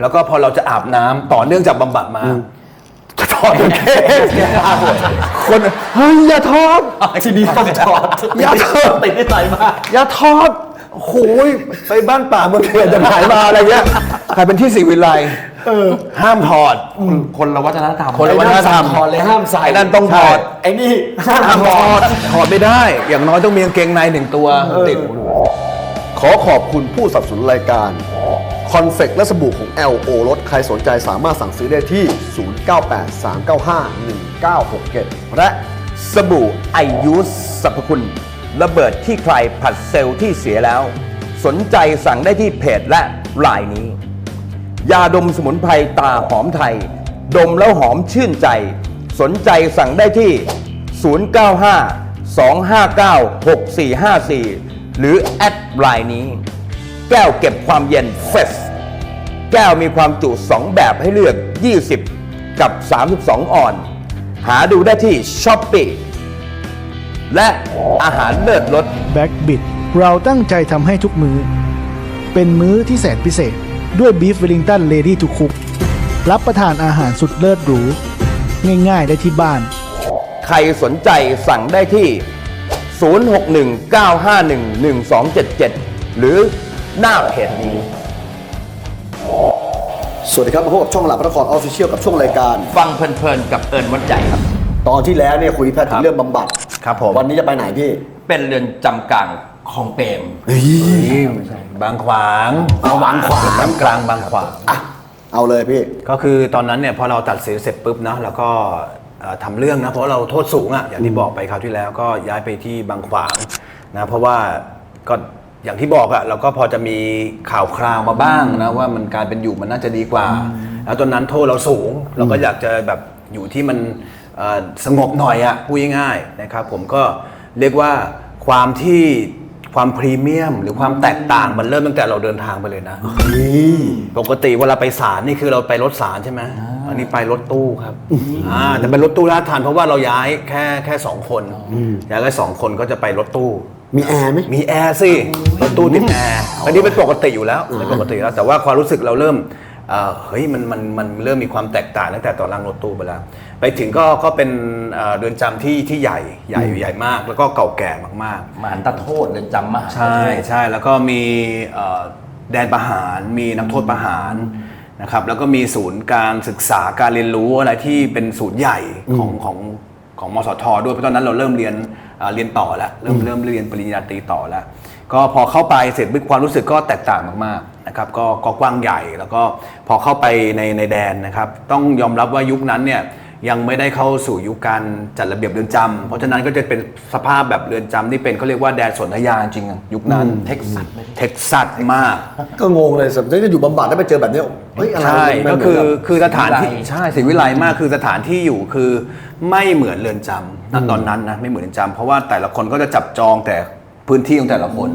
แล้วก็พอเราจะอาบน้ำต่อเนื่องจากบำบัดมาจะถอดกางเกงคนเฮ้ยอย่าถอดทีนี้ต้องถอดอย่าถอดติดที่ไหนมาอย่าถอดโอ้โหยไปบ้านป่าเมืองเถื่อนจะหายมาอะไรเงี้ยกลายเป็นที่สีวิไลห้ามถอด คนละวัฒนธรรมคนละวัฒนธรรมถอดเลยห้ามใส่ไอ้นั่นต้องถอดไอ้นี่ห้ามถอดถอดไม่ได้ อย่างน้อยต้องมีกางเกงในหนึ่งตัวติดขอขอบคุณผู้สนับสนุนรายการ คอนเฟกและสบู่ของ LO รถใครสนใจสามารถสั่งซื้อได้ที่ 0983951967 และสบู่ไอยูสสรรพคุณ ระเบิดที่ใครผัดเซลล์ที่เสียแล้ว สนใจสั่งได้ที่เพจและไลน์นี้ ยาดมสมุนไพรตาหอมไทย ดมแล้วหอมชื่นใจ สนใจสั่งได้ที่ 095 259 6454 หรือแอดไลน์นี้ แก้วเก็บความเย็นเฟสแก้วมีความจุ 2 แบบให้เลือก 20 กับ 32 ออน หาดูได้ที่ช้อปปีและอาหารเลิศรสแบ็กบิดเราตั้งใจทำให้ทุกมือ้อ เป็นมื้อที่แสนพิเศษ ด้วยบีฟเวลลิงตันเลดี้ทุกคุก รับประทานอาหารสุดเลิศหรู ง่ายๆได้ที่บ้าน ใครสนใจสั่งได้ที่ 0619511277 หรือ หน้าเพจนี้ สวัสดีครับมาพบกับช่องหลักพระนครออฟฟิเชียลกับช่วงรายการ ฟังเพลินๆกับเอิญวัดใหญ่ครับ ตอนที่แล้วเนี่ยคุยแพทย์ถึงเรื่องบำบัดครับผม วันนี้จะไปไหนพี่ เป็นเรือนจำกลางของเปรมนี่ไม่ใช่บางขวางเอาบางขวาง น้ำกลางบางขวาง อะเอาเลยพี่ ก็คือตอนนั้นเนี่ยพอเราตัดสินเสร็จปุ๊บนะแล้วก็เอ่อทำเรื่องนะเพราะเราโทษสูงอะ่ะอย่างที่บอกไปคราวที่แล้วก็ย้ายไปที่บางขวางนะเพราะว่าก็ อย่างที่บอกอะเราก็พอจะมีข่าวคราวมาบ้างนะว่ามันการเป็นอยู่มันน่าจะดีกว่า แล้วตอนนั้นโทษเราสูง เราก็อยากจะแบบอยู่ที่มันเอ่อสงบหน่อยอะพูดง่ายๆนะครับผมก็เรียกว่าความที่ความพรีเมียม หรือความแตกต่างมันเริ่มตั้งแต่เราเดินทางไปเลยนะปกติเวลาไปศาลนี่คือเราไปรถศาลใช่ไหมอันนี้ไปรถตู้ครับอ่าแต่เป็นรถตู้ลาดทันเพราะว่าเราย้ายแค่แค่สองคนย้ายแค่สองคนก็จะไปรถตู้ มีแอร์ไหมมีแอร์สิรถตู้ติดแอร์อันนี้เป็นปกติอยู่แล้วเป็นปกติอยู่แล้ว แต่ว่าความรู้สึกเราเริ่มเอ่อเฮ้ยมันมันมันเริ่มมีความแตกต่างตั้งแต่ตอนนั่งรถตู้ไปแล้ว ไปถึงก็ก็เป็นเอ่อเรือนจำที่ที่ใหญ่ใหญ่ใหญ่มาก แล้วก็เก่าแก่มากๆมหันตโทษเรือนจำมหาใช่ใช่แล้วก็มีเอ่อแดนประหารมีนักโทษประหารนะครับแล้วก็มีศูนย์การศึกษาการเรียนรู้อะไรที่เป็นศูนย์ใหญ่ของของของมสทด้วยเพราะตอนนั้นเราเริ่มเรียน เอ่อเรียนต่อแล้วเริ่มเริ่มเรียนปริญญาตรีต่อแล้วก็พอเข้าไปเสร็จความรู้สึกก็แตกต่างมากๆนะครับก็ก็กว้างใหญ่แล้วก็พอเข้าไปในในแดนนะครับ ต้องยอมรับว่ายุคนั้นเนี่ยยังไม่ได้เข้าสู่ยุคการจัดระเบียบเรือนจำเพราะฉะนั้นก็จะเป็นสภาพแบบเรือนจำที่เป็นเขาเรียกว่าแดนสนธยาจริงๆอะยุคนั้นเท็กซัสเท็กซัสมาก ก็งงเลยสมมติจะอยู่บำบัดแล้วไปเจอแบบเนี้ยเฮ้ยอะไรใช่มันก็เหมืคืนอกับคือสถานที่วิไลใช่สิวิไลมากคือสถานที่อยู่คือไม่เหมือนเรือนจำ ณตอนนั้นนะไม่เหมือนเรือนจำเพราะว่าแต่ละคนก็จะจับจองแต่ พื้นที่ของแต่ละคน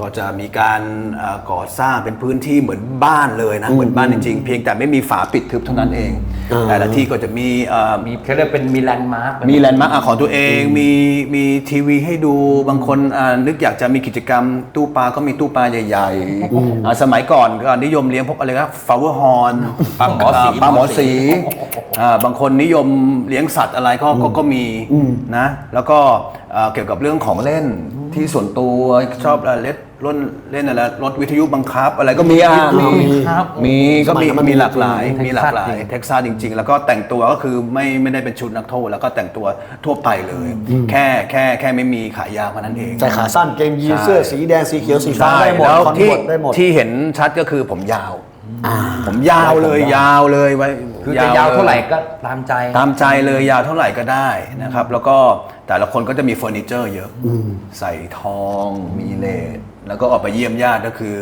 ก็จะมีการเอ่อก่อสร้างเป็นพื้นที่เหมือนบ้านเลยนะเหมือนบ้านจริงๆ เพียงแต่ไม่มีฝาปิดทึบเท่านั้นเอง แต่ละที่ก็จะมีเอ่อมีเขาเรียกเป็นมีแลนด์มาร์คมีแลนด์มาร์คของตัวเองมีมีทีวีให้ดูบางคนอ่านึกอยากจะมีกิจกรรมตู้ปลาก็มีตู้ปลาใหญ่ๆอ่าสมัยก่อนก็นิยมเลี้ยงพวกอะไรนะฟลาวเวอร์ฮอนปลาหมอสีปลาหมอสีอ่าบางคนนิยมเลี้ยงสัตว์อะไรก็ก็ก็มีนะแล้วก็อ่าเกี่ยวกับเรื่องของเล่น ที่ส่วนตัวชอบอะไรเล่นรถเล่นอะไรรถวิทยุบังคับ อะไรก็มีอะมีครับมีก็มีสมัยนั้นมันมีหลากหลายจริงมีหลากหลายจริงเท็กซัสจริง ๆ แล้วก็แต่งตัวก็คือไม่ไม่ได้เป็นชุดนักโทษ แล้วก็แต่งตัวทั่วไปเลย แค่แค่แค่ไม่มีขายาวเท่านั้นเองใส่ขาสั้นเกงยีนใช่เสื้อสีแดงสีเขียวสีฟ้าใช่ได้หมดแล้วคอนที่เวิร์ตได้หมดที่เห็นชัดก็คือผมยาวผมยาวเลยยาวเลยไว้ คือจะยาวเท่าไหร่ก็ตามใจ ตามใจเลยยาวเท่าไหร่ก็ได้นะครับ แล้วก็แต่ละคนก็จะมีเฟอร์นิเจอร์เยอะใส่ทองมีเลสแล้วก็ออกไปเยี่ยมญาติก็คือ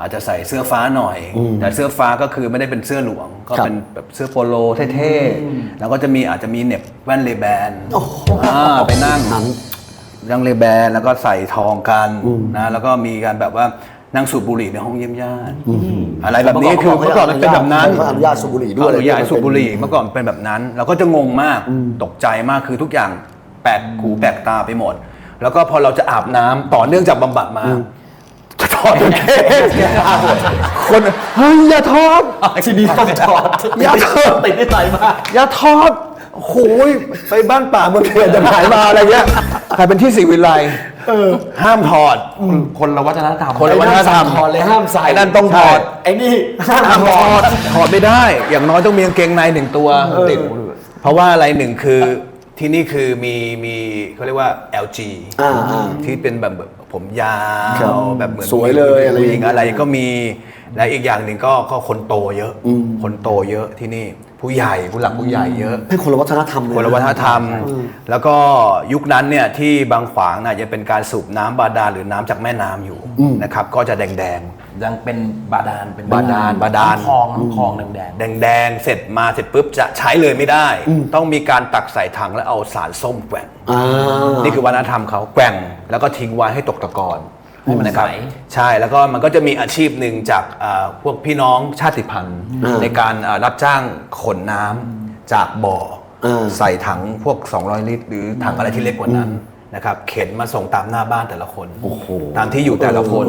อาจจะใส่เสื้อฟ้าหน่อย แต่เสื้อฟ้าก็คือไม่ได้เป็นเสื้อหลวง ก็ครับเป็นแบบเสื้อโปโลเท่ๆแล้วก็จะมีอาจจะมีเหน็บแว่นเลแบนอ่าไปนั่งนั้นนั่งเลแบนแล้วก็ใส่ทองกันนะแล้วก็มีการแบบว่า นั่งสูบบุหรี่ในห้องเยี่ยมญาติอะไรแบบนี้คือเมื่อก่อนมันเป็นแบบนั้นเขาอนุญาตสูบบุหรี่ด้วยอนุญาตให้สูบบุหรี่เมื่อก่อนเป็นแบบนั้นเราก็จะงงมากตกใจมากคือทุกอย่างแปลกหูแปลกตาไปหมด แล้วก็พอเราจะอาบน้ำต่อเนื่องจากบำบัดมาจะถอดกางเกงคนเฮ้ยอย่าถอดซีดีต้องถอดอย่าถอดติดนิสัยมากอย่าทอด โอ้โหยไปบ้านป่าเมืองเถื่อนจะหายมาอะไรเงี้ยกลายเป็นที่สิวิไลห้ามถอด คนละวัฒนธรรมคนละวัฒนธรรมถอดเลยห้ามใส่ไอ้นั่นต้องถอด ไอ้นี่ห้ามห้ามถถออดดถอดไม่ได้ อย่างน้อยต้องมีกางเกงในหนึ่งตัวติดเพราะว่าอะไรหนึ่งคือที่นี่คือมีมีเขาเรียกว่า LG อ่าอ่าที่เป็นแบบแบบ ผมยาครับวแบบเหมือนสวยเลยอะไรผู้หญิงอย่างเงี้ยอะไรก็มีและอีกอย่างหนึ่งก็ก็คนโตเยอะ คนโตเยอะที่นี่ผู้ใหญ่ผู้หลักผู้ใหญ่เยอะให้คนละวัฒนธรรมเลยคนละวัฒนธรรม แล้วก็ยุคนั้นเนี่ยที่บางขวางน่ะจะเป็นการสูบน้ำบาดาลหรือน้ำจากแม่น้ำอยู่นะครับก็จะแดงแดง ยังเป็นบาดาลเป็นบาดาลบาดาลน้ำคลองน้ำคลองแดงแดงแดงๆเสร็จมาเสร็จปุ๊บจะใช้เลยไม่ได้ ต้องมีการตักใส่ถังแล้วเอาสารส้มแกว่ง อ่า นี่คือวัฒนธรรมเขาแกว่งแล้วก็ทิ้งไว้ให้ตกตะกอนให้มันนะครับใส ใช่แล้วก็มันก็จะมีอาชีพหนึ่งจากเอ่อพวกพี่น้องชาติพันธุ์ในการเอ่อรับจ้างขนน้ำจากบ่ออา ใส่ถังพวก 200 ลิตร หรือถังอะไรที่เล็กกว่านั้น นะครับเข็นมาส่งตามหน้าบ้านแต่ละคนตามที่อยู่แต่ละคน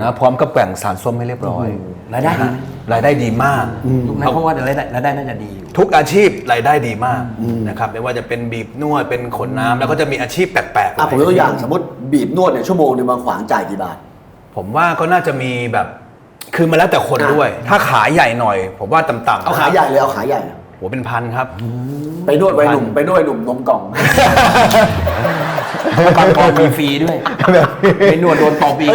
นะพร้อมกับแกว่งสารส้มให้เรียบร้อยรายได้ดีไหมรายได้ดีมากๆยุคนั้นเพราะว่ารายได้รายได้น่าจะดีอยู่ทุกอาชีพรายได้ดีมากนะครับไม่ว่าจะเป็นบีบนวดเป็นขนน้ำแล้วก็จะมีอาชีพแปลกๆอะผมยกตัวอย่างสมมติบีบนวดเนี่ยชั่วโมงหนึงบางขวางจ่ายกี่บาทผมว่าก็น่าจะมีแบบคือมันแล้วแต่คนอะด้วย ถ้าขาใหญ่หน่อย ผมว่าต่ำๆเอาขาใหญ่เลยเอาขาใหญ่หัวเป็นพันครับ ไปนวดไว้หนุ่มไปนวดไว้หนุ่มนมกล่อง บางกองมีฟรีด้วยไปนวดโดนตบอีก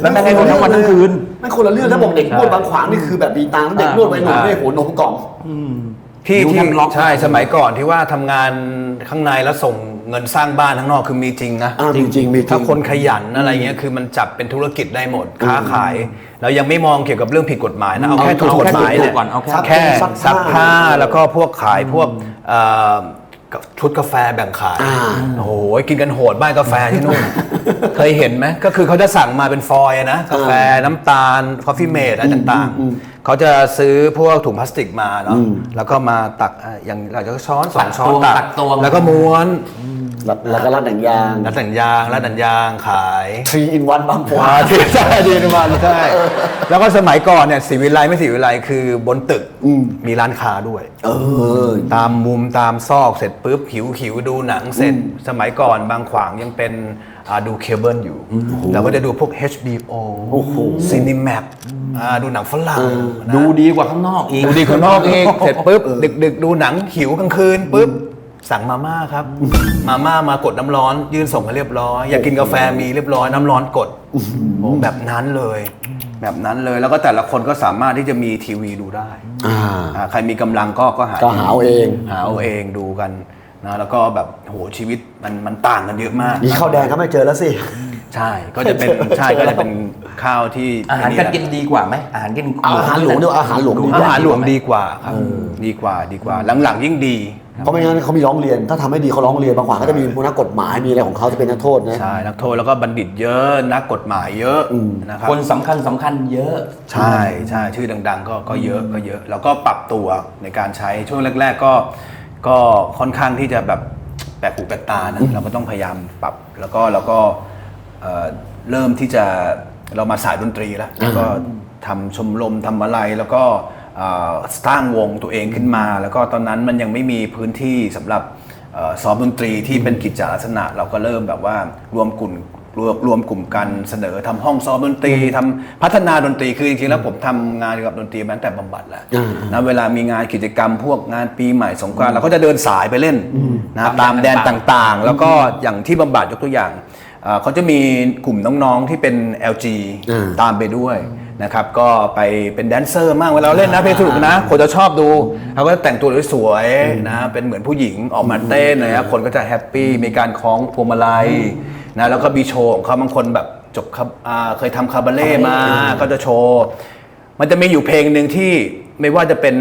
แล้วแม่งให้นวดทั้งวันทั้งคืนไม่คนละเรื่องถ้าบอกเด็กนวดบางขวางนี่คือแบบดีตังค์เด็กนวดไว้หนุ่มใช่เนี่ยโหนมกล่องที่นิ้วที่แทบล็อกใช่สมัยก่อนที่ว่าทำงานข้างในแล้วส่งเงินสร้างบ้านข้างนอกคือมีจริงนะอ่ามีจริงมีจริงถ้าคนขยันอะไรเงี้ยคือมันจับเป็นธุรกิจได้หมดค้าขายเรายังไม่มองเกี่ยวกับเรื่องผิดกฎหมายนะเอาแค่เอาถูกกฎหมายเอาแค่ถูเนี่กยก่อนเอาแค่แค่ซักผ้าซักผ้าแล้วก็พวกขายพวก เอ่อชุดกาแฟแบ่งขาย อ่า โอ้โห กินกันโหดบ้านกาแฟที่นู่น เคยเห็นไหม ก็คือเขาจะสั่งมาเป็นฟอยล์นะ กาแฟน้ำตาล คอฟฟี่เมดอะไรต่างๆ เขาจะซื้อพวกถุงพลาสติกมาเนาะ แล้วก็มาตักอะอย่างเราจะช้อนสองช้อนตักตวง แล้วก็ม้วน แล้วแล้วก็รัดหนังยางรัดหนังยางรัดหนังยางขายทรีอินวันบางขวาอ่างที่ใช่ดีนวันใช่แล้วก็สมัยก่อนเนี่ยสีวิไลไม่สีวิไลคือบนตึกมีร้านค้าด้วย เออ ตามมุมตามซอกเสร็จปุ๊บหิวหิวดูหนังเสร็จ สมัยก่อนบางขวางยังเป็นอ่าดูเคเบิลอยู่เราก็จะดูพวก HBO โอ้โหซีนิแมปดูหนังฝรั่งนะดูดีกว่าข้างนอกอีกดูดีคนนอกเองเสร็จปุ๊บดึกดึกๆดูหนังหิวกลางคืนปุ๊บ สั่งมาม่าครับ มาม่ามากดน้ำร้อน ยื่นส่งให้เรียบร้อย อยากกินกาแฟมีเรียบร้อยน้ำร้อนกดโอ้แบบนั้นเลย แบบนั้นเลยแล้วก็แต่ละคนก็สามารถที่จะมีทีวีดูได้อ่าอ่าใครมีกำลังก็ก็หาก็หาเอาเอง หาเอาเองดูกันนะแล้วก็แบบโหชีวิตมันมันต่างกันเยอะมาก นี่ข้าวแดงก็ไม่เจอแล้วสิ ใช่ก็จะเป็นใช่ก็จะเป็นข้าวที่อาหารการกินดีกว่าไหมอาหารกินอาหารหลวงด้วยอาหารหลวงดีอาหารหลวงดีกว่าครับดีกว่าดีกว่าหลังๆยิ่งดี เพราะไม่งั้นเขามีร้องเรียน ถ้าทำไม่ดีเขาร้องเรียนบางขวางก็จะมีพวกนักกฎหมายมีอะไรของเขาจะเป็นนักโทษนะใช่นักโทษแล้วก็บัณฑิตเยอะนักกฎหมายเยอะนะครับคนสำคัญสำคัญเยอะใช่ใช่ชื่อดัง ๆ ก็ก็เยอะก็เยอะ แล้วก็ปรับตัวในการใช้ช่วงแรก ๆ ก็ก็ค่อนข้างที่จะแบบแปลกหูแปลกตานะเราก็ต้องพยายามปรับแล้วก็แล้วก็เอ่อเริ่มที่จะเรามาสายดนตรีแล้วแล้วก็ทำชมรมทำอะไรแล้วก็เอ่อ สร้างวงตัวเองขึ้นมา แล้วก็ตอนนั้นมันยังไม่มีพื้นที่สำหรับเอ่อซ้อมดนตรีที่เป็นกิจจลักษณะ เราก็เริ่มแบบว่ารวมกลุ่มรวมรวมกลุ่มกันเสนอทำห้องซ้อมดนตรีทำพัฒนาดนตรีคือจริงๆแล้วผมทำงานเกี่ยวกับดนตรีมาตั้งแต่บำบัดแล้วอ่านะเวลามีงานกิจกรรมพวกงานปีใหม่สงกรานต์เราก็จะเดินสายไปเล่นนะตามแดนต่างๆ แล้วก็อย่างที่บำบัดยกตัวอย่างเอ่อเขาจะมีกลุ่มน้องๆที่เป็น LG อ่าตามไปด้วย นะครับก็ไปเป็นแดนเซอร์มากเวลาเราเล่นนะเพลงสนุกนะคนจะชอบดูเขาก็จะแต่งตัวสวยๆนะเป็นเหมือนผู้หญิงออกมาเต้นนะครับคนก็จะแฮปปี้มีการคล้องพวงมาลัยนะแล้วก็มีโชว์ของเขาบางคนแบบจบคาอ่าเคยทำคาบาเล่มาก็จะโชว์มันจะมีอยู่เพลงหนึ่งที่ไม่ว่าจะเป็น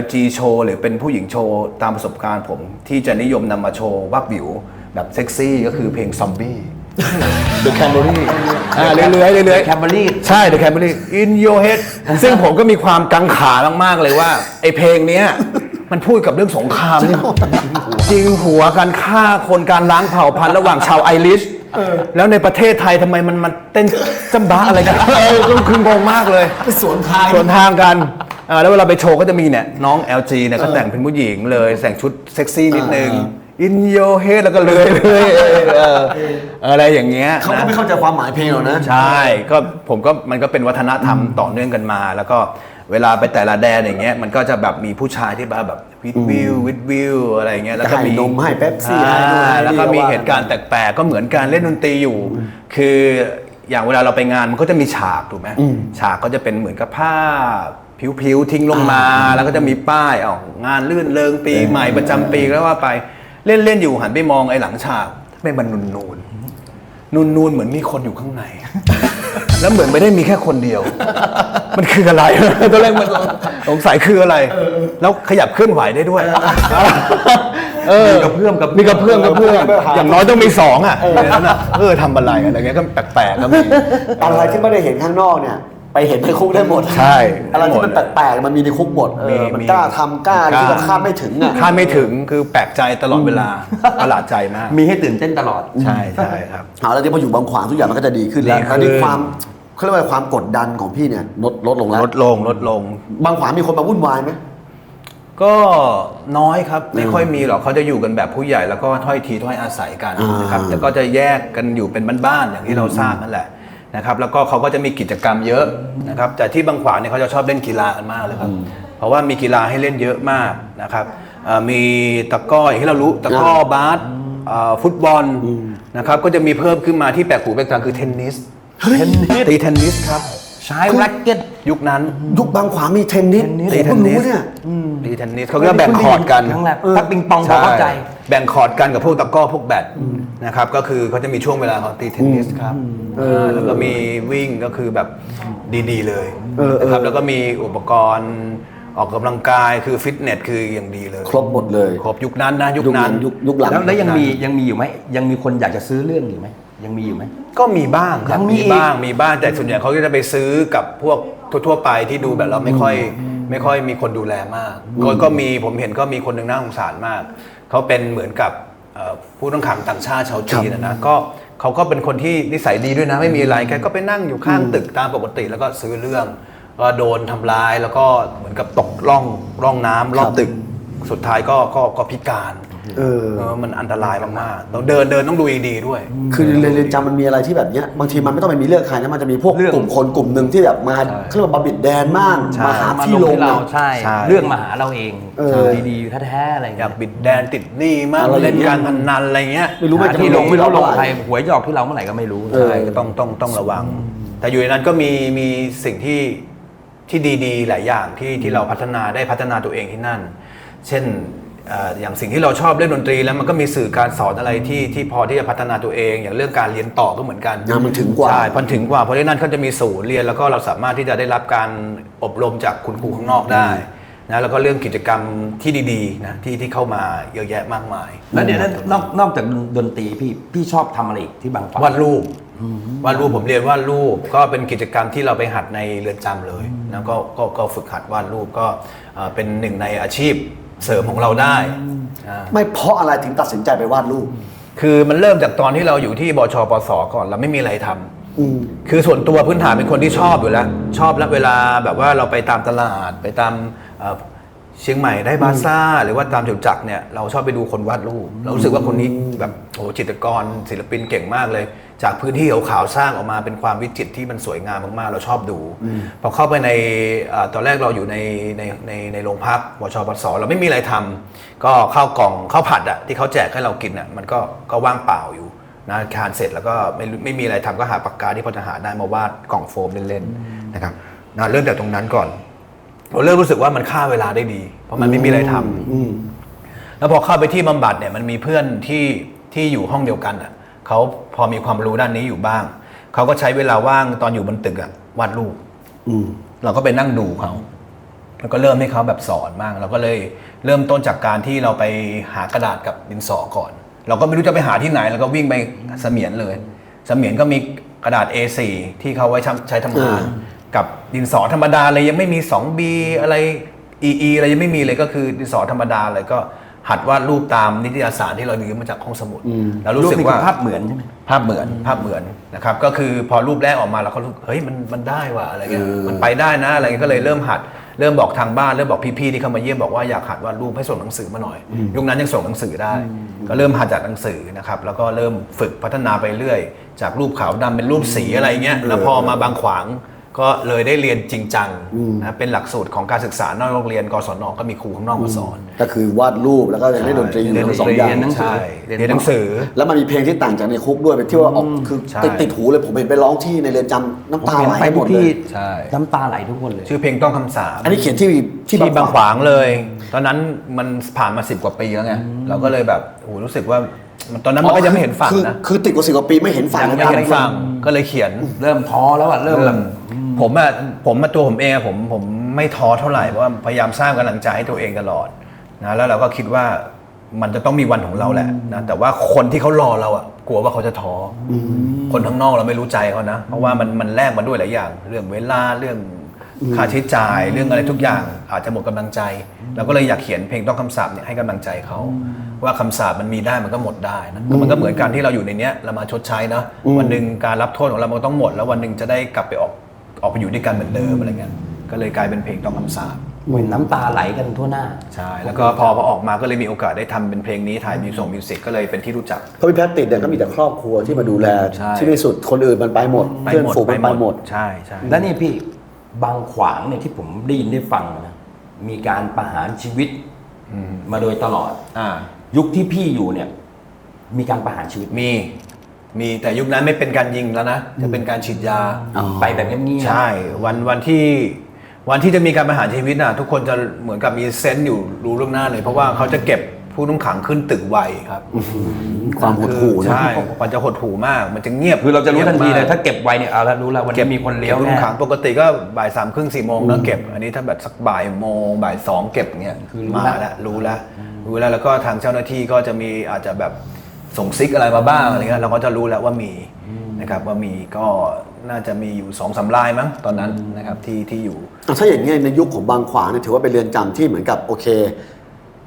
LG โชว์หรือเป็นผู้หญิงโชว์ตามประสบการณ์ผม ที่จะนิยมนำมาโชว์วับวิวแบบเซ็กซี่ก็คือเพลงซอมบี้ The Camry อ่าเรื่อยๆเรื่อยๆ Camry ใช่ The Camry In Your Head ซึ่งผมก็มีความกังขามาก ๆ เลยว่า ไอเพลงเนี้ย มันพูดกับเรื่องสงครามนี่จริงหัวการฆ่าคนการล้างเผ่าพันธุ์ระหว่างชาวไอริชแล้วในประเทศไทยทำไมมันมาเต้นจำบ้าอะไรกันเออก็คืองงมากเลยไปสวนทางส่วนทางกันอ่าแล้วเวลาไปโชว์ก็จะมีเนี่ยน้อง LG เนี่ยก็แต่งเป็นผู้หญิงเลยแต่งชุดเซ็กซี่นิดนึง in your head แล้วก็เลยเลยเอออะไรอย่างเงี้ยเขาก็นะไม่เข้าใจความหมายเพลงหรอกนะ ใช่ก็ผมก็มันก็เป็นวัฒนธรรมต่อเนื่องกันมา แล้วก็เวลาไปแต่ละแดนอย่างเงี้ยมันก็จะแบบมีผู้ชายที่แบบวิดวิววิดวิวอะไรอย่างเงี้ยแล้วก็มีให้นมให้ Pepsi ให้นู่นให้นี่อ่าแล้วก็มีก็ว่าเหตุการณ์แปลกๆก็เหมือนการเล่นดนตรีอยู่ คืออย่างเวลาเราไปงานมันก็จะมีฉากถูกไหมฉากก็จะเป็นเหมือนกับผ้าผิวๆทิ้งลงมา แล้วก็จะมีป้ายเอางานลื่นเริงปีใหม่ประจำปีแล้วว่าไป เล่นเล่นๆอยู่หันไปมองไอ้หลังฉากไม่มันนูนนูนๆนูนนูนๆเหมือนมีคนอยู่ข้างใน แล้วเหมือนไม่ได้มีแค่คนเดียว มันคืออะไร ตอนแรกมันสงสัยคืออะไร แล้วขยับเคลื่อนไหวได้ด้วยเออมีกระเพื่อมกระเพื่อมมีกระเพื่อมกระเพื่อมอย่างน้อยต้องมีสองอะในนั้นอะเออทำอะไรอะไรเงี้ยก็แปลกๆก็มีอะไรที่ไม่ได้เห็นข้างนอกเนี่ย ไปเห็นในคุกได้หมด ใช่อะไรที่มันแปลกๆมันมีในคุกหมดเอมีอมันมี กล้าทำกล้าที่เราคาดไม่ถึงอะ คาดไม่ถึงคือแปลกใจตลอดเวลาประหลาดใจมาก มีให้ตื่นเต้นตลอด ใช่ใช่ครับ เอาแล้วที่พออยู่บางขวางทุกอย่างมันก็จะดีขึ้นแล้วดีขึ้น ตอนนี้ความเขาเรียกว่าความกดดันของพี่เนี่ยลดลดลงแล้วลดลงลดลง บางขวางมีคนมาวุ่นวายไหม ก็น้อยครับไม่ค่อยมีหรอกเขาจะอยู่กันแบบผู้ใหญ่แล้วก็ถ้อยทีถ้อยอาศัยกันอ่านนะครับแต่ก็จะแยกกันอยู่เป็นบ้านๆอย่างที่เราทราบนั่นแหละ นะครับแล้วก็เขาก็จะมีกิจกรรมเยอะนะครับแต่ที่บางขวางเนี่ยเขาจะชอบเล่นกีฬากันมากเลยครับเพราะว่ามีกีฬาให้เล่นเยอะมากนะครับเอ่อมีตะกร้ออย่างที่เรารู้ตะกร้อบาสเอ่อฟุตบอลนะครับก็จะมีเพิ่มขึ้นมาที่แปลกหูแปลกตาคือเทนนิสเทนนิสตีเทนนิสครับ ใช้แร็กเก็ตยุคนั้น ยุคบางขวางมีเทนนิสตีผมเทเพิ่งนนิรู้สเนี่ยตีเทนนิสเขาก็แบ่งคอร์ดกันครั้งแรกถ้าปิงปองพอเข้าใจ แบ่งคอร์ดกันกับพวกตะกร้อพวกแบดนะครับก็คือเขาจะมีช่วงเวลาของตีเทนนิสครับาแล้วก็มีวิ่งก็คือแบบดีๆเลยนะครับแล้วก็มีอุปกรณ์ออกกำลังกายคือฟิตเนสคืออย่างดีเลย ครบหมดเลย ครบยุคนั้นนะยุคยุคนั้นั้นนยุคยุคหลังแล้วแล้วยังมียังมีอยู่ไหมยังมีคนอยากจะซื้อเรื่องอยู่ไหม ยังมีอยู่ไหม ก็มีบ้างครับยังมีมีบ้างมีบ้างแต่ส่วนใหญ่เขาก็จะไปซื้อกับพวกทั่วๆไปที่ดูแบบเราไม่ค่อยไม่ค่อยมีคนดูแลมากก็ก็มีผมเห็นก็มีคนหนึ่งน่าสงสารมาก เขาเป็นเหมือนกับเอ่อผู้ต้องขังต่างชาติชาวจีนนะนะก็เขาก็เป็นคนที่นิสัยดีด้วยนะ ไม่มีอะไรแกก็ไปนั่งอยู่ข้างตึกตามปกติ แล้วก็ซื้อเรื่องก็โดนทำร้ายแล้วก็เหมือนกับตกร่องร่องน้ำรอบตึก สุดท้ายก็ก็ก็พิการ เออ เออมันอันตรายมากๆต้องเดินเดินต้องดูดีๆด้วย คือในเรือนจำมันมีอะไรที่แบบเนี้ยบางทีมันไม่ต้องไปมีเรื่องใครนะมันจะมีพวกเรื่อง กลุ่มคนกลุ่มหนึ่งที่แบบมาเขาเรียกว่าบาบิดแดนบ้างใช่ มาหามาที่ลลงงที่เราอะใช่ ใช่ เรื่องมาหาเราเองเออ ดีๆแท้ๆอะไรอยาเงี้กยบิดแดนติดหนี้มากอะไรอย่างเล่นเงี้ยการพนันอะไรเงี้ยไม่รู้มันหาจะที่ลงไม่รู้ลงเท่าไหใครหวยหยอกที่เราเมื่อไหร่ก็ไม่รู้เออใช่ก็ต้องต้องต้องระวัง แต่อยู่ในนั้นก็มีมีสิ่งที่ที่ดีๆ หลายอย่างที่ที่เราพัฒนาได้พัฒนาตัวเองที่นั่น เช่นเอ่ออย่างสิ่งที่เราชอบเล่นดนตรีแล้วมันก็มีสื่อการสอนอะไรที่ที่พอที่จะพัฒนาตัวเอง อย่างเรื่องการเรียนต่อก็เหมือนกันงานมันถึงกว่าใช่มันถึงกว่าเพราะที่นั่นเขาจะมีศูนย์เรียนแล้วก็เราสามารถที่จะได้รับการอบรมจากคุณครูข้างนอกได้นะแล้วก็เรื่องกิจกรรมที่ดีๆนะที่ที่เข้ามาเยอะแยะมากมาย แล้วเดี๋ยวนั้นนอกนอกจากดนตรีพี่พี่ชอบทำอะไรอีกที่บางขวางวาดรูปวาดรูปผมเรียนวาดรูปก็เป็นกิจกรรมที่เราไปหัดในเรือนจำเลยแล้วก็ก็ก็ฝึกหัดวาดรูปก็เอ่อเป็นหนึ่งในอาชีพ เสริมของเราได้อ่า ไม่เพราะอะไรถึงตัดสินใจไปวาดรูป คือมันเริ่มจากตอนที่เราอยู่ที่บชปสก่อนเราไม่มีอะไรทำอืม คือส่วนตัวพื้นฐานเป็นคนที่ชอบอยู่แล้ว ชอบแล้วเวลาแบบว่าเราไปตามตลาดไปตามเอ่อ เชียงใหม่ได้บาซ่า หรือว่าตามจตุจักรเนี่ยเราชอบไปดูคนวาดรูปเรารู้สึกว่าคนนี้แบบโอ้จิตรกรศิลปินเก่งมากเลย จากพื้นที่ขาวๆสร้างออกมาเป็นความวิจิตรที่มันสวยงามมากๆ เราชอบดู พอเข้าไปในเอ่อตอนแรกเราอยู่ในในในในโรงพักวชปสเราไม่มีอะไรทำก็ข้าวกล่องข้าวผัดอะที่เขาแจกให้เรากินอะมันก็ก็ว่างเปล่าอยู่นะทานเสร็จแล้วก็ไม่รู้ไม่มีอะไรทำก็หาปากกาที่พอจะหาได้มาวาดกล่องโฟมเล่นๆนะครับนะเริ่มจากตรงนั้นก่อน เราเริ่มรู้สึกว่ามันฆ่าเวลาได้ดี เพราะมันไม่มีอะไรทำอืมแล้วพอเข้าไปที่บำบัดเนี่ยมันมีเพื่อนที่ที่อยู่ห้องเดียวกันอะเขาพอมีความรู้ด้านนี้อยู่บ้าง เขาก็ใช้เวลาว่างตอนอยู่บนตึกอะวาดรูปอืมเราก็ไปนั่งดูเขาแล้วก็เริ่มให้เขาแบบสอนบ้างเราก็เลยเริ่มต้นจากการที่เราไปหากระดาษกับดินสอก่อน เราก็ไม่รู้จะไปหาที่ไหนเราก็วิ่งไปเสมียนเลย เสมียนก็มีกระดาษ A4 ที่เขาไว้ใช้ใช้ทำงาน กับดินสอธรรมดาเลยยังไม่มี 2B อะไร EE อะไรยังไม่มีเลยก็คือดินสอธรรมดาเลยก็หัดวาดรูปตามนิตยสารที่เรายืมมาจากห้องสมุดแล้วรู้รูปสึกนี้ว่าคือภาพเหมือนใช่ไหมภาพเหมือนภาพเหมือนนะครับ ก็คือพอรูปแรกออกมาเราก็รู้เฮ้ยมันมันได้ว่ะอะไรเงี้ยมันไปได้นะอะไรเงี้ยก็เลยเริ่มหัดเริ่มบอกทางบ้านเริ่มบอกพี่ๆที่เข้ามาเยี่ยมบอกว่าอยากหัดวาดรูปให้ส่งหนังสือมาหน่อยยุคนั้นยังส่งหนังสือได้ ก็เริ่มหัดจากหนังสือนะครับแล้วก็เริ่มฝึกพัฒนาไปเรื่อย จากรูปขาวดำเป็นรูปสีอะไรเงี้ยแล้วพอมาบางขวาง ก็เลยได้เรียนจริงจังนะเป็นหลักสูตรของการศึกษานอกโรงเรียนกศนก็มีครูข้างนอกมาสอน ก็คือวาดรูปแล้วก็เล่นดนตรีเรียนดทั้นงสองตรีอย่างเรียนหนังสือใช่เรียนหนังสือ แล้วมันมีเพลงที่ต่างจากในคุกด้วยเป็นที่ว่าออกคือใช่ติดติดหูเลยผมเห็นไปร้องที่ในเรือนจำน้ำตาไหลไปหมทุกดเลที่ยใช่น้ำตาไหลทุกคนเลยชื่อเพลงต้องคำสาปอันนี้เขียนที่ที่ที่บางขวางเลย ตอนนั้นมันผ่านมาสิบกว่าปีแล้วไงเราก็เลยแบบโอ้โหรู้สึกว่ามัน ตอนนั้นมันก็ยังไม่เห็นฝั่งคือนะคือติดกว่าสิบกว่าปีไม่เห็นฝั่งยังไม่เห็นฝั่งก็เลยเขียนเริ่มท้อแล้วอะเริ่มแบบผมอะผมมาตัวผมเองอะผมผมไม่ท้อเท่าไหร่เพราะว่าพยายามสร้างกำลังใจให้ตัวเองตลอดนะแล้วเราก็คิดว่ามันจะต้องมีวันของเราแหละนะแต่ว่าคนที่เขารอเราอะกลัวว่าเขาจะท้ออคนข้างนอกเราไม่รู้ใจเขานะเพราะว่ามันมันแลกมาด้วยหลายอย่าง เรื่องเวลาเรื่อง ค่าใช้จ่ายเรื่องอะไรทุกอย่างอาจจะหมดกำลังใจเราก็เลยอยากเขียนเพลงต้องคำสาปเนี่ยให้กำลังใจเขาว่าคำสาปมันมีได้มันก็หมดได้นะก็มันก็เหมือนการที่เราอยู่ในเนี้ยเรามาชดใช้นะวันหนึ่งการรับโทษของเรามันต้องหมด แล้ววันหนึ่งจะได้กลับไปออกออกไปอยู่ด้วยกันเหมือนเดิมอะไรเงี้ยก็เลยกลายเป็นเพลงต้องคำสาปเหมือนน้ำตาไหลกันทั่วหน้าใช่แล้วก็พอพอออกมาก็เลยมีโอกาสได้ทำเป็นเพลงนี้ถ่ายมิวส่งมิวสิกก็เลยเป็นที่รู้จักเพราะพี่แพทติดเนี่ยก็มีแต่ครอบครัวที่มาดูแลใช่ที่ในสุดคนอื่นมันไปหมดเพื่อนฝูงมันไปหมดใช่ใช่แล้วนี่พี่ บางขวางเนี่ยที่ผมได้ยินได้ฟังนะมีการประหารชีวิตมาโดยตลอด อ่า ยุคที่พี่อยู่เนี่ย มีการประหารชีวิตมี มีแต่ยุคนั้นไม่เป็นการยิงแล้วนะจะเป็นการฉีดยาไปแบบเงียบๆใช่ วันวันที่วันที่จะมีการประหารชีวิตน่ะ ทุกคนจะเหมือนกับมีเซนต์อยู่รู้ล่วงหน้าเลย เพราะว่าเขาจะเก็บ ผู้ต้องขังขึ้นตึกไวครับความหดหู่คือนะใช่มันจะหดหู่มาก มันจะเงียบคือเราจะรู้ทันทีเลยงีบมกถ้าเก็บไว้เนี่ยเอาละรู้แล้ววันนี้มีคนเลี้ยวก็บแน่ขังปกติก็บ่ายสามครึ่งสี่โมงแล้วเก็บ อันนี้ถ้าแบบสักบ่ายโมงบ่ายสองเก็บเงี้ยคือรู้มาละแล้วรู้แล้วรู้แล้วแล้วก็ทางเจ้าหน้าที่ก็จะมีอาจจะแบบส่งซิกอะไรมาบ้างอะไรเงี้ยเราก็จะรู้แล้วว่ามีนะครับว่ามีก็น่าจะมีอยู่สองสามลายมั้งตอนนั้นนะครับที่ที่อยู่อะถ้าอย่างนี้ยในยุคของบางขวางเนี่ยถือว่าเป็นเรือนจำที่เหมือนกับโอเค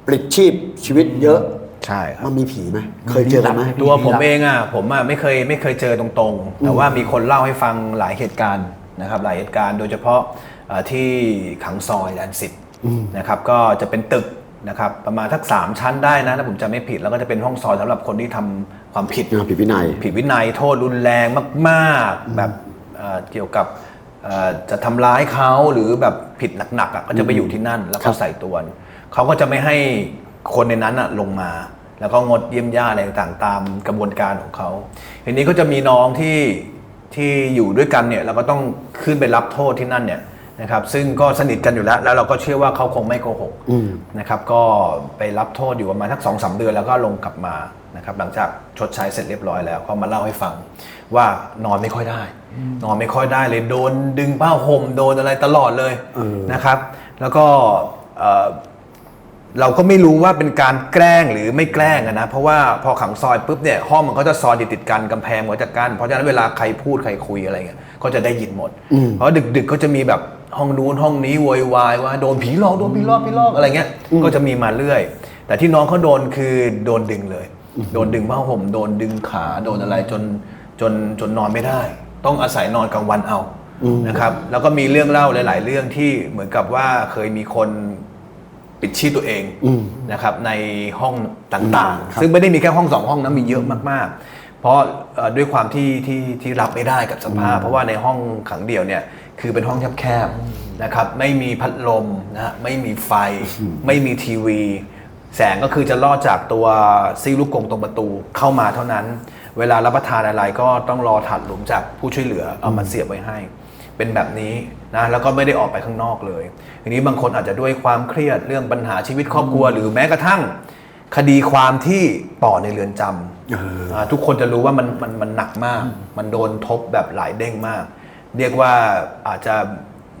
ปลิดชีพชีวิตเยอะใช่ครับ มันมีผีไหมเคยเจอกันไหมตัวผมเองอะผมอะไม่เคยไม่เคยเจอตรงๆ แต่ว่ามีคนเล่าให้ฟังหลายเหตุการณ์นะครับหลายเหตุการณ์โดยเฉพาะเอ่อที่ขังซอยแลนสิตนะครับก็จะเป็นตึกนะครับประมาณทักสามชั้นได้นะถ้าผมจำไม่ผิดแล้วก็จะเป็นห้องซอยสำหรับคนที่ทำความผิด งานผิดวินัย ผิดวินัยโทษรุนแรงมากๆ แบบเอ่อเกี่ยวกับเอ่อจะทำร้ายเขาหรือแบบผิดหนักๆอะก็จะไปอยู่ที่นั่นแล้วครัก็บใส่ตัวน เขาก็จะไม่ให้คนในนั้นอะลงมา แล้วก็งดเยี่ยมญาติอะไรต่างๆตามกระบวนการของเขาทีนี้ก็จะมีน้องที่ที่อยู่ด้วยกันเนี่ยเราก็ต้องขึ้นไปรับโทษที่นั่นเนี่ยนะครับซึ่งก็สนิทกันอยู่แล้ว แล้วเราก็เชื่อว่าเขาคงไม่โกหกนะครับก็ไปรับโทษอยู่ประมาณทักสองสาเดือนแล้วก็ลงกลับมานะครับหลังจากชดใช้เสร็จเรียบร้อยแล้วก็มาเล่าให้ฟังว่านอนไม่ค่อยได้ นอนไม่ค่อยได้เลยโดนดึงผ้าห่มโดนอะไรตลอดเลยนะครับ แล้วก็ เอ่อเราก็ไม่รู้ว่าเป็นการแกล้งหรือไม่แกล้งอะนะ เพราะว่าพอขังซอยปุ๊บเนี่ยห้องมันก็จะซอยติดติดๆกันกำแพงมันก็จะกั้นเพราะฉะนั้นเวลาใครพูดใครคุยอะไรเงี้ยก็จะได้ยินหมด เพราะดึกๆก็จะมีแบบห้องนู้นห้องนี้โวยวายว่าโดนผีหลอกโดนผีหลอกผีหลอกอะไรเงี้ยก็จะมีมาเรื่อย แต่ที่น้องเขาโดนคือโดนดึงเลย โดนดึงผ้าห่มโดนดึงขาโดนอะไรจนจนจนนอนไม่ได้ ต้องอาศัยนอนกลางวันเอานะครับแล้วก็มีเรื่องเล่าหลาย ๆ เรื่องที่เหมือนกับว่าเคยมีคน ปิดชีพตัวเองนะครับในห้องต่างๆ ซึ่งไม่ได้มีแค่ห้องสองห้องนะมีเยอะมากๆ เพราะเอ่อด้วยความที่ที่ที่รับไม่ได้กับสภาพ เพราะว่าในห้องขังเดี่ยวเนี่ยคือเป็นห้องแคบๆนะครับไม่มีพัดลมนะฮะไม่มีไฟ ไม่มีทีวี แสงก็คือจะลอดจากตัวซี่ลูกกรงตรงประตูเข้ามาเท่านั้น เวลารับประทานอะไรก็ต้องรอถัดหลุมจากผู้ช่วยเหลือเอามาเสียบไว้ให้ เป็นแบบนี้นะแล้วก็ไม่ได้ออกไปข้างนอกเลยทีนี้บางคนอาจจะด้วยความเครียดเรื่องปัญหาชีวิตครอบครัว หรือแม้กระทั่ง คดีความที่ต่อในเรือนจำาทุกคนจะรู้ว่ามันมันมันหนักมาก มันโดนทบแบบหลายเด้งมาก เรียกว่าอาจจะ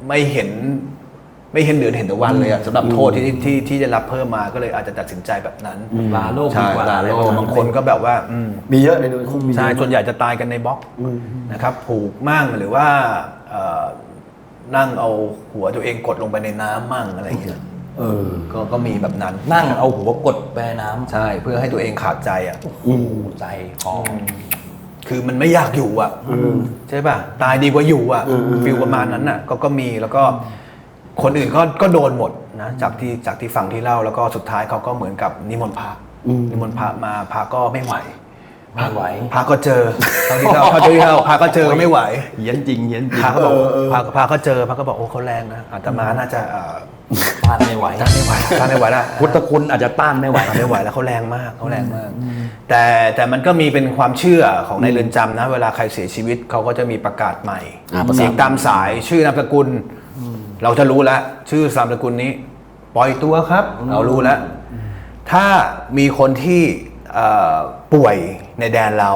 ไม่เห็นไม่เห็นเดือนเห็นแต่วันเลยอะสำหรับโทษที่ที่ที่จะรับเพิ่มมาก็เลยอาจจะตัดสินใจแบบนั้นลาโลกดีใช่กว่าลาโลกบางคนก็แบบว่าอืมมีเยอะในดูคุกมีเยใช่อะส่วนใหญ่จะตายกันในบล็อกนะครับผูกมั่งหรือว่าเอ่อ นั่งเอาหัวตัวเองกดลงไปในน้ำมั่งอะไรอย่างเงี้ยเออก็ก็มีแบบนั้นนั่งเอาหัวกดแปรน้ำใช่ เพื่อให้ตัวเองขาดใจอะโอ้โหใจคอคือมันไม่อยากอยู่อะใช่ป่ะตายดีกว่าอยู่อะฟิลประมาณนั้นอะ ก็ก็มีแล้วก็ คนอื่นก็ก็โดนหมดนะจากที่จากที่ฟังที่เล่าแล้วก็สุดท้ายเขาก็เหมือนกับนิมนต์พระนิมนต์พระมาพระก็ไม่ไหว ไม่ไหวพระก็เจอเท่าที่เล่าเท่าที่เล่าพระก็เจอก็ไม่ไหวเฮียนจริงเฮียนจริงพระก็บอกพระพระก็เจอพระก็บอกโอ้เขาแรงนะอาตมาน่าจะเอ่อต้านไม่ไหวต้านไม่ไหวต้านไม่ไหวละพุทธคุณอาจจะต้านไม่ไหว ต้านไม่ไหวแล้วเขาแรงมากเขาแรงมาก แต่แต่มันก็มีเป็นความเชื่อของในเรือนจำนะ เวลาใครเสียชีวิตเขาก็จะมีประกาศใหม่อ่าประกาศ เสียงตามสายชื่อนามสกุล เราจะรู้แล้วชื่อนามสกุลนี้ ปล่อยตัวครับ เรารู้แล้ว ถ้ามีคนที่เอ่อป่วย ในแดนเรา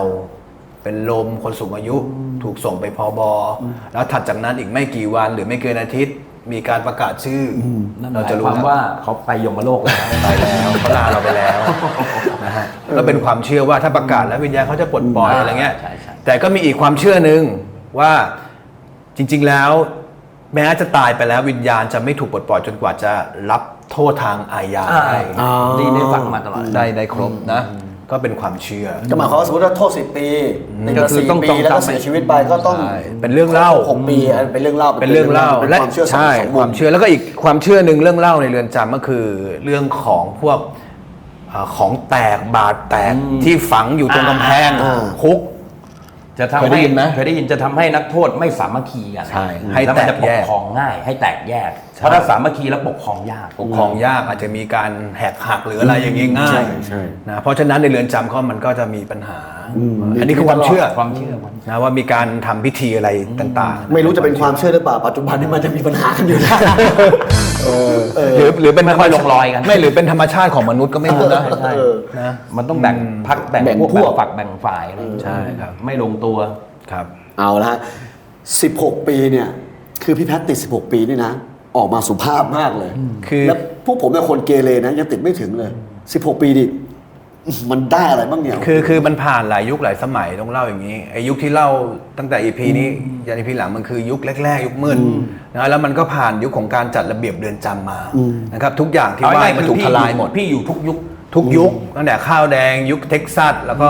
เป็นลมคนสูงอายุถูกส่งไปพอบอแล้วถัดจากนั้นอีกไม่กี่วันหรือไม่เกินอาทิตย์ มีการประกาศชื่ออนั่นหเรามายจะครู้วามแล้วว่าเขาไปยมโลกแล้วไปแล้วเขาลาเราไปแล้วนะฮะก็เป็นความเชื่อว่าถ้าประกาศแล้ววิญญาณเขาจะปลดปล่อยอะไรเงี้ยใช่ใช่แต่ก็มีอีกความเชื่อหนึ่งว่าจริง ๆแล้วแม้จะตายไปแล้ววิญญาณจะไม่ถูกปลดปล่อยจนกว่าจะรับโทษทางอาญาอ่าได้ดีได้ฟังมาตลอดได้ได้ครบนะ ก็เป็นความเชื่อ ก็หมายความว่าสมมติว่าโทษสิบปีติดก็มาคือสี่ต้องปีต้องแล้วก็จำ เสียชีวิตไปก็ต้องใช่เป็นเรื่องเล่า หกปีอันเป็นเรื่องเล่าเป็นเรื่องเล่าเป็นและความเชื่อสองใช่สองคมุวามมเชื่อแล้วก็อีกความเชื่อหนึ่งเรื่องเล่าในเรือนจำก็คือเรื่องของพวกเอ่อของแตกบาดแตกที่ฝังอยู่ตรงกำแพงอ่า คุก จะทำเคยได้ให้ยินไหมเคยได้ยินจะทำให้นักโทษไม่สามัคคีกันใช่ให้แล้วมันจะแตปกแยกกครองง่ายให้แตกแยก เพราะถ้าสามัคคีแล้วปกครองยาก ปกครองยากอาจจะมีการแหกหักหรืออะไรอย่างงี้ง่ายใช่ใช่นะเพราะฉะนั้นในเรือนจำก็มันก็จะมีปัญหาอันนี้คือความเชื่อความเชื่อมันนะว่ามีการทำพิธีอะไรต่างๆ ไม่รู้จะเป็นความเชื่อหรือเปล่าปัจจุบันนี้มันจะมีปัญหากันอยู่นะ หรือหรือเป็นไม่ค่อยลงรอยกัน ไม่หรือเป็นธรรมชาติของมนุษย์ก็ไม่รู้นะใช่ เออ นะ มันต้องแบ่งพักแบ่งแบ่งพวกพวก แบ่งฝักแบ่งฝ่ายอะไรอย่างเงี้ยใช่ครับ ไม่ลงตัว ครับ เอาละสิบหกปีเนี่ย คือพี่แพทย์ติดสิบหกปีนี่นะ ออกมาสุภาพมากเลยคือแล้วพวกผมเป็นคนเกเรนะยังติดไม่ถึงเลยสิบหกปีดิมันได้อะไรบ้างเนี่ย คือคือมันผ่านหลายยุคหลายสมัยต้องเล่าอย่างนี้ไอ้ยุคที่เล่าตั้งแต่ EP นี้ยัน EP หลังมันคือยุคแรกๆ ยุคมืดนะแล้วมันก็ผ่านยุคของการจัดระเบียบเรือนจำมานะครับทุกอย่างที่ว่ามันถูกทลายหมดพี่อยู่ทุกยุคทุกยุคตั้งแต่ข้าวแดง ยุคเท็กซัสแล้วก็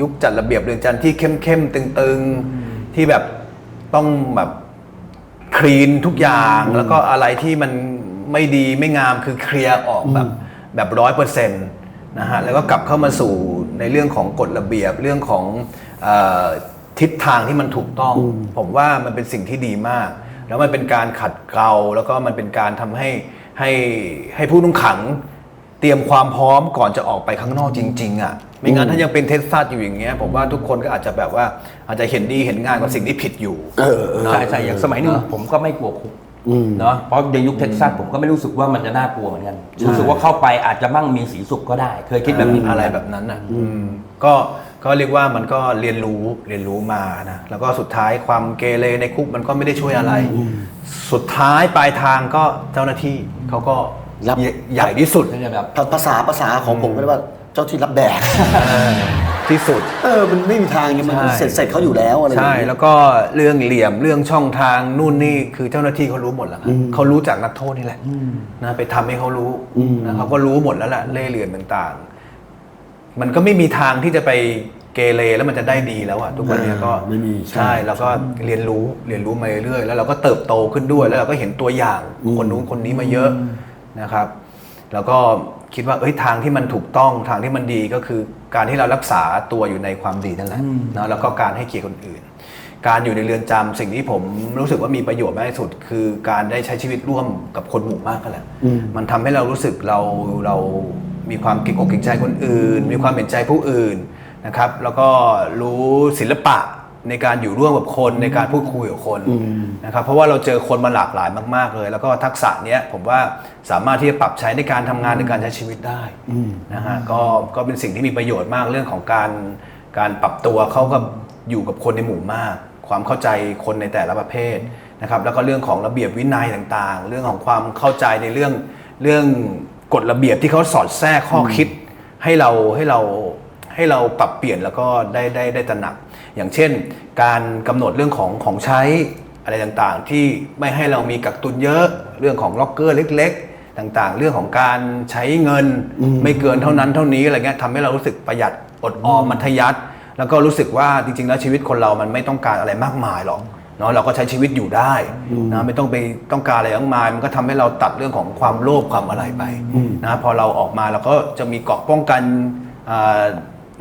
ยุคจัดระเบียบเรือนจำที่เข้มเข้มๆตึงๆที่แบบต้องแบบ คลีนทุกอย่างแล้วก็อะไรที่มันไม่ดีไม่งามคือเคลียร์ออกแบบแบบร้อยเปอร์เซ็นต์นะฮะแล้วก็กลับเข้ามาสู่ในเรื่องของกฎระเบียบเรื่องของเออทิศทางที่มันถูกต้อง ผมว่ามันเป็นสิ่งที่ดีมาก แล้วมันเป็นการขัดเกลาแล้วก็มันเป็นการทำให้ให้ให้ผู้ต้องขัง เตรียมความพร้อมก่อนจะออกไปข้างนอกจริง ๆ อะ ไม่งั้นถ้ายังเป็นเท็กซัสอยู่อย่างเงี้ยผมว่าทุกคนก็อาจจะแบบว่าอาจจะเห็นดีเห็นงานกับสิ่งที่ผิดอยู่เออเออ ใช่ใช่อย่างสมัยหนึงผมก็ไม่กลัวคุกเนาะเพราะในยุคเท็กซัสผมก็ไม่รู้สึกว่ามันจะน่ากลัวเหมือนกันรู้สึกว่าเข้าไปอาจจะมั่งมีสีสุขก็ได้ เคยคิดแบบนี้ อะไรแบบนั้นอะอืมก็ก็เรียกว่ามันก็เรียนรู้เรียนรู้มานะแล้วก็สุดท้ายความเกเรในคุกมันก็ไม่ได้ช่วยอะไร สุดท้ายปลายทางก็เจ้าหน้าที่เขาก็ รับใหญ่ใหญ่ที่สุดก็จะแบบภาษาภาษาของผมก็เรียกว่าเจ้าที่รับแดกที่สุด เออ มันไม่มีทางไงมันใช่เสร็จเสร็จเขาอยู่แล้วอะไรอย่างใช่เงี้ยแล้วก็เรื่องเหลี่ยมเรื่องช่องทางนู่นนี่คือเจ้าหน้าที่เขารู้หมดแล้วครับเขารู้จากนักโทษนี่แหละนะไปทำให้เขารู้นะเขาก็รู้หมดแล้วแหละเล่ห์เหลี่ยมต่างๆ มันก็ไม่มีทางที่จะไปเกเรแล้วมันจะได้ดีแล้วอะทุกวันเนี้ยก็ไม่มีใช่ใช่แล้วก็เรียนรู้เรียนรู้มาเรื่อยๆแล้วเราก็เติบโตขึ้นด้วยแล้วเราก็เห็นตัวอย่างคนนู้นคนนี้มาเยอะ นะครับ แล้วก็คิดว่าเอ้ยทางที่มันถูกต้องทางที่มันดีก็คือการที่เรารักษาตัวอยู่ในความดีนั่นแหละนะแล้วก็การให้เกียรติคนอื่น การอยู่ในเรือนจำสิ่งที่ผมรู้สึกว่ามีประโยชน์มากที่สุด คือการได้ใช้ชีวิตร่วมกับคนหมู่มากกันแหละมันทำให้เรารู้สึกเราเรามีความเกรงอกเกรงใจคนอื่น มีความเห็นใจผู้อื่นนะครับ แล้วก็รู้ศิลปะ ในการอยู่ร่วมกับคนในการพูดคุยกับคนนะครับเพราะว่าเราเจอคนมาหลากหลายมาก ๆ เลย แล้วก็ทักษะเนี้ยผมว่าสามารถที่จะปรับใช้ในการทำงานในการใช้ชีวิตได้นะฮะก็ก็เป็นสิ่งที่มีประโยชน์มากเรื่องของการการปรับตัวเข้ากับอยู่กับคนในหมู่มาก ความเข้าใจคนในแต่ละประเภทนะครับแล้วก็เรื่องของระเบียบวินัยต่างๆ เรื่องของความเข้าใจในเรื่องเรื่องกฎระเบียบที่เขาสอดแทรกข้อคิดให้เราให้เราให้เราปรับเปลี่ยนแล้วก็ได้ได้ได้ตระหนัก อย่างเช่น การกำหนดเรื่องของของใช้อะไรต่างๆ ที่ไม่ให้เรามีกักตุนเยอะ เรื่องของล็อกเกอร์เล็ก ๆ ต่างๆ เรื่องของการใช้เงินไม่เกินเท่านั้นเท่านี้อะไรเงี้ยทำให้เรารู้สึกประหยัดอดออมมัธยัสถ์แล้วก็รู้สึกว่าจริง ๆ แล้วชีวิตคนเรามันไม่ต้องการอะไรมากมายหรอกเนาะเราก็ใช้ชีวิตอยู่ได้นะไม่ต้องไปต้องการอะไรมากมาย มันก็ทำให้เราตัดเรื่องของความโลภความอะไรไปนะพอเราออกมาเราก็จะมีเกราะป้องกันอ่า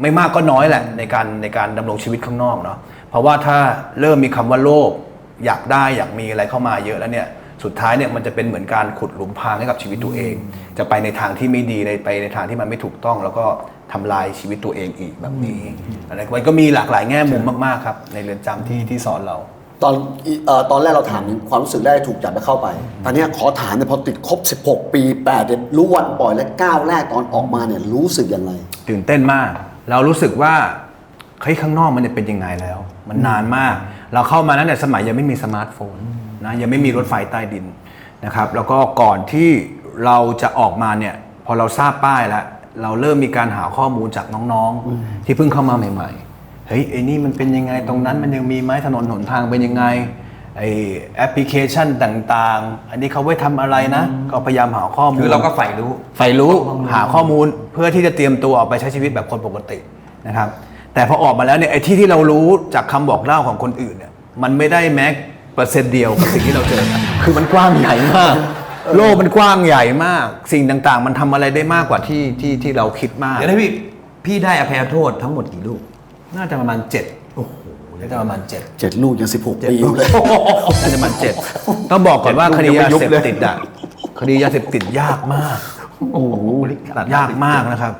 ไม่มากก็น้อยแหละในการในการดำรงชีวิตข้างนอกเนาะเพราะว่าถ้าเริ่มมีคำว่าโลภอยากได้อยากมีอะไรเข้ามาเยอะแล้วเนี่ยสุดท้ายเนี่ยมันจะเป็นเหมือนการขุดหลุมพรางให้กับชีวิตตัวเอง จะไปในทางที่ไม่ดีในไปในทางที่มันไม่ถูกต้อง แล้วก็ทำลายชีวิตตัวเองอีกแบบนี้อะไรมันก็มีหลากหลายแง่มุมมากๆครับในเรือนจำที่ที่สอนเรา ตอนอีเอ่อตอนแรกเราถามถึงความรู้สึกได้ถูกจับแล้วเข้าไป ตอนเนี้ยขอถามเนี่ยพอติดครบ 16 ปี8เดือนรู้วันปล่อยและก้าวแรกตอนออกมาเนี่ยรู้สึกยังไงตื่นเต้นมาก เรารู้สึกว่าเฮ้ยข้างนอกมันจะเป็นยังไงแล้ว มันนานมาก เราเข้ามานั้นเนี่ยสมัยยังไม่มีสมาร์ทโฟนนะยังไม่มีรถไฟใต้ดินนะครับแล้วก็ก่อนที่เราจะออกมาเนี่ยพอเราทราบป้ายแล้วเราเริ่มมีการหาข้อมูลจากน้องๆ ที่เพิ่งเข้ามาใหม่ ๆ เฮ้ยไอ้นี่มันเป็นยังไงตรงนั้นมันยังมีไหมถนนหนทางเป็นยังไง ไอแอปพลิเคชันต่างๆ อันนี้เขาไว้ทำอะไรนะ ก็พยายามหาข้อมูล คือเราก็ใฝ่รู้ ใฝ่รู้หาข้อมูลเพื่อที่จะเตรียมตัวออกไปใช้ชีวิตแบบคนปกตินะครับ แต่พอออกมาแล้วเนี่ยไอ้ที่ที่เรารู้จากคำบอกเล่าของคนอื่นเนี่ยมันไม่ได้แม้เปอร์เซ็นต์เดียวกับสิ่งที่เราเจอ คือมันกว้างใหญ่มาก โลกมันกว้างใหญ่มาก สิ่งต่างๆ มันทำอะไรได้มากกว่าที่ที่ที่เราคิดมาก เดี๋ยวนะพี่ พี่ได้อภัยโทษทั้งหมดกี่ลูก น่าจะประมาณเจ็ดโอ้โห น่าจะประมาณเจ็ด7ลูกยัง16ปีอยู่เลยน่าจะประมาณเจ็ดต้องบอกก่อนว่าคดียาเสพติดอะคดียาเสพติดยากมากโอ้โหยากมากนะครับ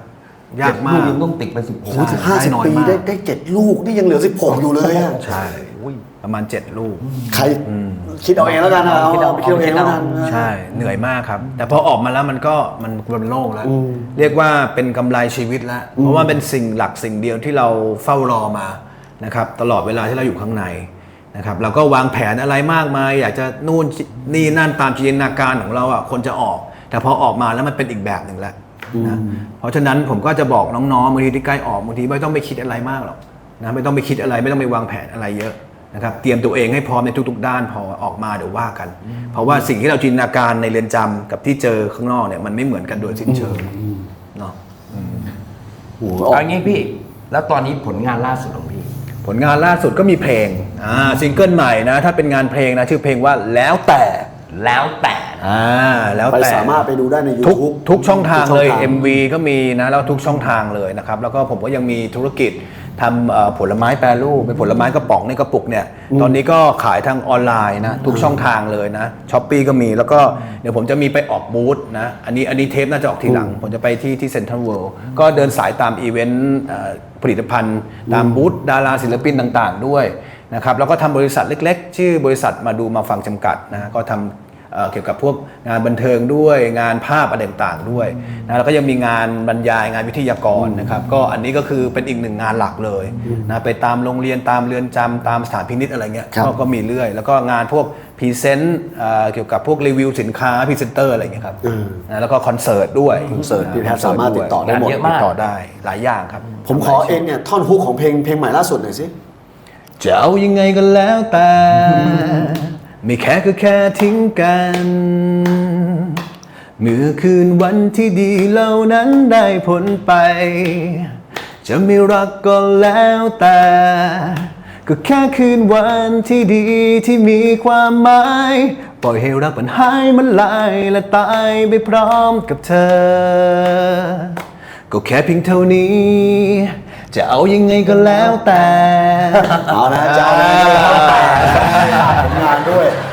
ยากมาลูกกยังต้องติดไปสิบโอ้โหถึง50ปีได้ได้7ลูกนี่ยังเหลือ16อยู่เลยอะใช่ประมาณ7ลูก ใครคิดเอาเองแล้วกันนะเอาเอาไปคิดเอาเองแล้วกันนะใช่เหนื่อยมากครับ แต่พอออกมาแล้วมันก็มันบนโลกแล้ว เรียกว่าเป็นกำไรชีวิตแล้ว เพราะว่าเป็นสิ่งหลักสิ่งเดียวที่เราเฝ้ารอมา นะครับตลอดเวลาที่เราอยู่ข้างในนะครับเราก็วางแผนอะไรมากมายอยากจะนู่นนี่นั่นตามจินตนาการของเราอะคนจะออก แต่พอออกมาแล้วมันเป็นอีกแบบหนึ่งแล้วนะเพราะฉะนั้นผมก็จะบอกน้องๆบางทีที่ใกล้ออกบางทีไม่ต้องไปคิดอะไรมากหรอกนะไม่ต้องไปคิดอะไรไม่ต้องไปวางแผนอะไรเยอะนะครับเตรียมตัวเองให้พร้อมในทุก ๆ ด้านพอออกมาเดี๋ยวว่ากัน เพราะว่าสิ่งที่เราจินตนาการในเรือนจำกับที่เจอข้างนอกเนี่ยมันไม่เหมือนกันโดยสิ้นเชิงเนาะโอ้โหออกเอางี้พี่ แล้วตอนนี้ผลงานล่าสุดของพี่ ผลงานล่าสุดก็มีเพลงอ่าซิงเกิลใหม่นะ ถ้าเป็นงานเพลงนะ ชื่อเพลงว่าแล้วแต่แล้วแต่อ่าแล้วไปแต่ สามารถไปดูได้ใน ทุก YouTube ทุกช่องทางเลยทุกช่องทาง MV ก็มีนะ แล้วทุกช่องทางเลยนะครับ แล้วก็ผมก็ยังมีธุรกิจ ทำเอ่อผลไม้แปรรูปเป็นผลไม้กระป๋องในกระปุกเนี่ยตอนนี้ก็ขายทางออนไลน์นะทุกช่องทางเลยนะช้อปปีก็มีแล้วก็เดี๋ยวผมจะมีไปออกบูธนะอันนี้อันนี้เทปน่าจะออกทีหลัง ผมจะไปที่ที่เซ็นทรัลเวิลด์ก็เดินสายตามอีเวนต์เอ่อผลิตภัณฑ์ ตามบูธดาราศิลปินต่างๆ ด้วยนะครับแล้วก็ทำบริษัทเล็ก ๆ ชื่อบริษัทมาดูมาฟังจำกัดนะก็ทำ เอ่อเกี่ยวกับพวกงานบันเทิงด้วย งานภาพอะไรต่างๆด้วยนะแล้วก็ยังมีงานบรรยายงานวิทยากรนะครับ ก็อันนี้ก็คือเป็นอีกหนึ่งงานหลักเลยนะไปตามโรงเรียนตามเรือนจำตามสถานพินิษอะไรเงี้ยครับก็ก็มีเรื่อย แล้วก็งานพวกพรีเซนต์เกี่ยวกับพวกรีวิวสินค้าพรีเซนเตอร์อะไรเงี้ยครับนะแล้วก็คอนเสิร์ตด้วยคอนเสิร์ตพี่แพทย์สามารถติดต่อได้หมดงานเยอะมากติดต่อได้หลายอย่างครับ ผมขอเองเนี่ยท่อนฮุกของเพลงเพลงใหม่ล่าสุดหน่อยสิจะเอายังไงก็แล้วแต่ ไม่แค่ก็แค่ทิ้งกัน เมื่อคืนวันที่ดีเหล่านั้นได้ผลไป จะไม่รักก็แล้วแต่ ก็แค่คืนวันที่ดีที่มีความหมาย ปล่อยให้รักมันหายมันลายและตายไปพร้อมกับเธอ ก็แค่เพียงเท่านี้ จะเอายังไงก็แล้วแต่ เอานะเจ้านะแล้วแต่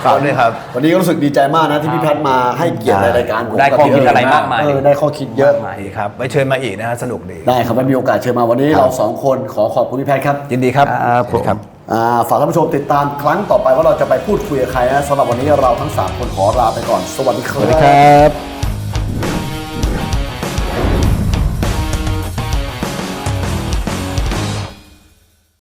ผลงานด้วยฝากด้วยครับ วันนี้ก็รู้สึกดีใจมากนะที่พี่แพทย์มาให้เกียรติในรายการผมได้ข้อคิดอะไรมากมาย เออได้ข้อคิดเยอะดีครับไว้เชิญมาอีกนะฮะสนุกดี ได้ครับไม่มีโอกาสเชิญมาวันนี้เราสองคนขอขอบคุณพี่แพทย์ครับยินดีครับครับผม ครับ อ่าฝากท่านผู้ชมติดตามครั้งต่อไปว่าเราจะไปพูดคุยกับใครนะสำหรับวันนี้เราทั้ง3คนขอลาไปก่อน สวัสดีครับครับ